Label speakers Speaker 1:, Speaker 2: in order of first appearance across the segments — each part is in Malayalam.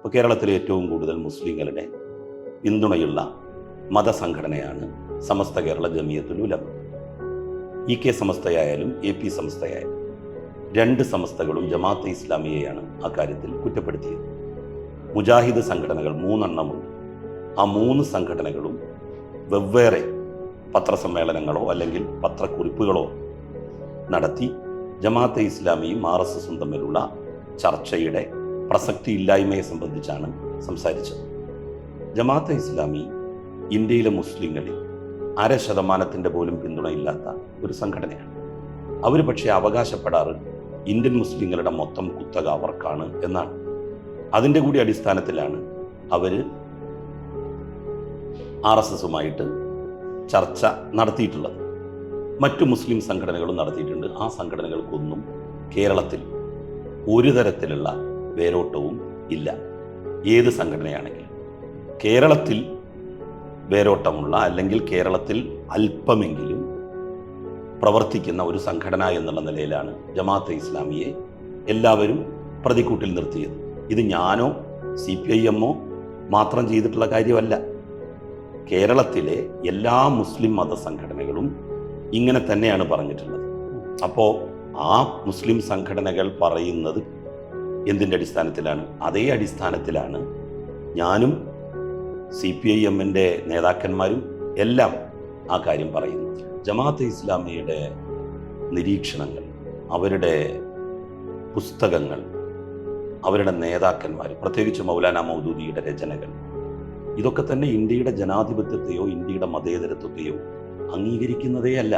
Speaker 1: ഇപ്പോൾ കേരളത്തിലെ ഏറ്റവും കൂടുതൽ മുസ്ലിങ്ങളുടെ പിന്തുണയുള്ള മതസംഘടനയാണ് സമസ്ത കേരള ജമിയത്തുൽ ഉലമ. ഇ കെ സമസ്തയായാലും എ പി സമസ്തയായാലും രണ്ട് സമസ്തകളും ജമാഅത്തെ ഇസ്ലാമിയെയാണ് അക്കാര്യത്തിൽ കുറ്റപ്പെടുത്തിയത്. മുജാഹിദ് സംഘടനകൾ മൂന്നെണ്ണമുണ്ട്. ആ മൂന്ന് സംഘടനകളും വെവ്വേറെ പത്രസമ്മേളനങ്ങളോ അല്ലെങ്കിൽ പത്രക്കുറിപ്പുകളോ നടത്തി ജമാഅത്തെ ഇസ്ലാമിയും ആർ എസ് എസും തമ്മിലുള്ള ചർച്ചയുടെ പ്രസക്തി ഇല്ലായ്മയെ സംബന്ധിച്ചാണ് സംസാരിച്ചത്. ജമാഅത്തെ ഇസ്ലാമി ഇന്ത്യയിലെ മുസ്ലിങ്ങളിൽ അര ശതമാനത്തിന്റെ പോലും പിന്തുണയില്ലാത്ത ഒരു സംഘടനയാണ്. അവർ പക്ഷേ അവകാശപ്പെടാറ് ഇന്ത്യൻ മുസ്ലിങ്ങളുടെ മൊത്തം കുത്തക അവർക്കാണ് എന്നാണ്. അതിന്റെ കൂടി അടിസ്ഥാനത്തിലാണ് അവർ ആർ എസ് എസുമായിട്ട് ചർച്ച നടത്തിയിട്ടുള്ളത്. മറ്റു മുസ്ലിം സംഘടനകളും നടത്തിയിട്ടുണ്ട്. ആ സംഘടനകൾക്കൊന്നും കേരളത്തിൽ ഒരു തരത്തിലുള്ള വേരോട്ടവും ഇല്ല. ഏത് സംഘടനയാണെങ്കിലും. കേരളത്തിൽ വേരോട്ടമുള്ള അല്ലെങ്കിൽ കേരളത്തിൽ അല്പമെങ്കിലും പ്രവർത്തിക്കുന്ന ഒരു സംഘടന എന്നുള്ള നിലയിലാണ് ജമാഅത്തെ ഇസ്ലാമിയെ എല്ലാവരും പ്രതിക്കൂട്ടിൽ നിർത്തിയത്. ഇത് ഞാനോ സി പി ഐ എമ്മോ മാത്രം ചെയ്തിട്ടുള്ള കാര്യമല്ല. കേരളത്തിലെ എല്ലാ മുസ്ലിം മതസംഘടനകളും ഇങ്ങനെ തന്നെയാണ് പറഞ്ഞിട്ടുള്ളത്. അപ്പോൾ ആ മുസ്ലിം സംഘടനകൾ പറയുന്നത് എന്തിന്റെ അടിസ്ഥാനത്തിലാണ്? അതേ അടിസ്ഥാനത്തിലാണ് ഞാനും സി പി ഐ എമ്മിന്റെ നേതാക്കന്മാരും എല്ലാം ആ കാര്യം പറയുന്നു ജമാഅത്ത് ഇസ്ലാമിയുടെ നിരീക്ഷണങ്ങൾ അവരുടെ പുസ്തകങ്ങൾ അവരുടെ നേതാക്കന്മാർ പ്രത്യേകിച്ച് മൗലാന മൗദൂദിയുടെ രചനകൾ ഇതൊക്കെ തന്നെ ഇന്ത്യയുടെ ജനാധിപത്യത്തെയോ ഇന്ത്യയുടെ മതേതരത്വത്തെയോ അംഗീകരിക്കുന്നതേ അല്ല.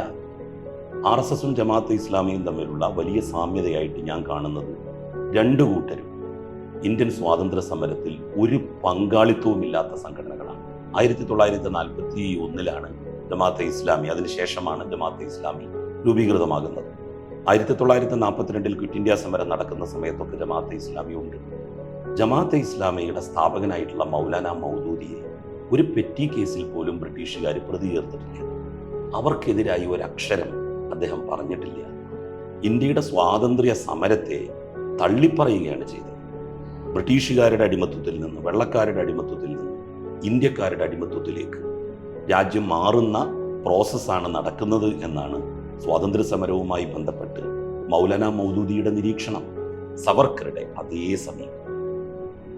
Speaker 1: ആർ എസ് എസും ജമാഅത്ത് ഇസ്ലാമിയും തമ്മിലുള്ള വലിയ സാമ്യതയായിട്ട് ഞാൻ കാണുന്നത് രണ്ടു കൂട്ടരും ഇന്ത്യൻ സ്വാതന്ത്ര്യ സമരത്തിൽ ഒരു പങ്കാളിത്തവുമില്ലാത്ത സംഘടനകളാണ്. ആയിരത്തി തൊള്ളായിരത്തി നാൽപ്പത്തി ഒന്നിലാണ് ജമാഅത്തെ ഇസ്ലാമി അതിനുശേഷമാണ് ജമാഅത്തെ ഇസ്ലാമി രൂപീകൃതമാകുന്നത്. ആയിരത്തി തൊള്ളായിരത്തി നാൽപ്പത്തിരണ്ടിൽ ക്വിറ്റ് ഇന്ത്യ സമരം നടക്കുന്ന സമയത്തൊക്കെ ജമാഅത്തെ ഇസ്ലാമി ഉണ്ട്. ജമാഅത്തെ ഇസ്ലാമിയുടെ സ്ഥാപകനായിട്ടുള്ള മൗലാന മൗദൂദിയെ ഒരു പെറ്റി കേസിൽ പോലും ബ്രിട്ടീഷുകാർ പ്രതി ചേർത്തിട്ടില്ല. അവർക്കെതിരായി ഒരു അക്ഷരം അദ്ദേഹം പറഞ്ഞിട്ടില്ല. ഇന്ത്യയുടെ സ്വാതന്ത്ര്യ സമരത്തെ തള്ളിപ്പറയുകയാണ് ചെയ്തത്. ബ്രിട്ടീഷുകാരുടെ അടിമത്വത്തിൽ നിന്ന് വെള്ളക്കാരുടെ അടിമത്വത്തിൽ നിന്ന് ഇന്ത്യക്കാരുടെ അടിമത്വത്തിലേക്ക് രാജ്യം മാറുന്ന പ്രോസസ്സാണ് നടക്കുന്നത് എന്നാണ് സ്വാതന്ത്ര്യ സമരവുമായി ബന്ധപ്പെട്ട് മൗലാന മൗദൂദിയുടെ നിരീക്ഷണം സവർക്കറുടെ അതേ സമയം.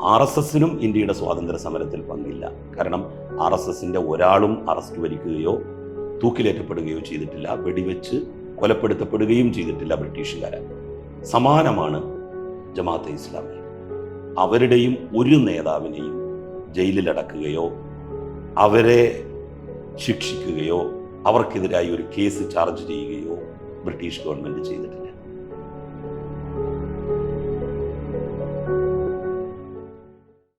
Speaker 1: ആർ എസ് എസിനും ഇന്ത്യയുടെ സ്വാതന്ത്ര്യ സമരത്തിൽ പങ്കില്ല. കാരണം ആർ എസ് എസിന്റെ ഒരാളും അറസ്റ്റ് വരിക്കുകയോ തൂക്കിലേറ്റപ്പെടുകയോ ചെയ്തിട്ടില്ല വെടിവെച്ച് കൊലപ്പെടുത്തപ്പെടുകയും ചെയ്തിട്ടില്ല ബ്രിട്ടീഷുകാരെ. സമാനമാണ് ജമാഅത്തെ ഇസ്ലാമി. അവരുടെയും ഒരു നേതാവിനെയും ജയിലിലടക്കുകയോ അവരെ ശിക്ഷിക്കുകയോ അവർക്കെതിരായി ഒരു കേസ് ചാർജ് ചെയ്യുകയോ ബ്രിട്ടീഷ് ഗവൺമെന്റ് ചെയ്തിട്ടില്ല.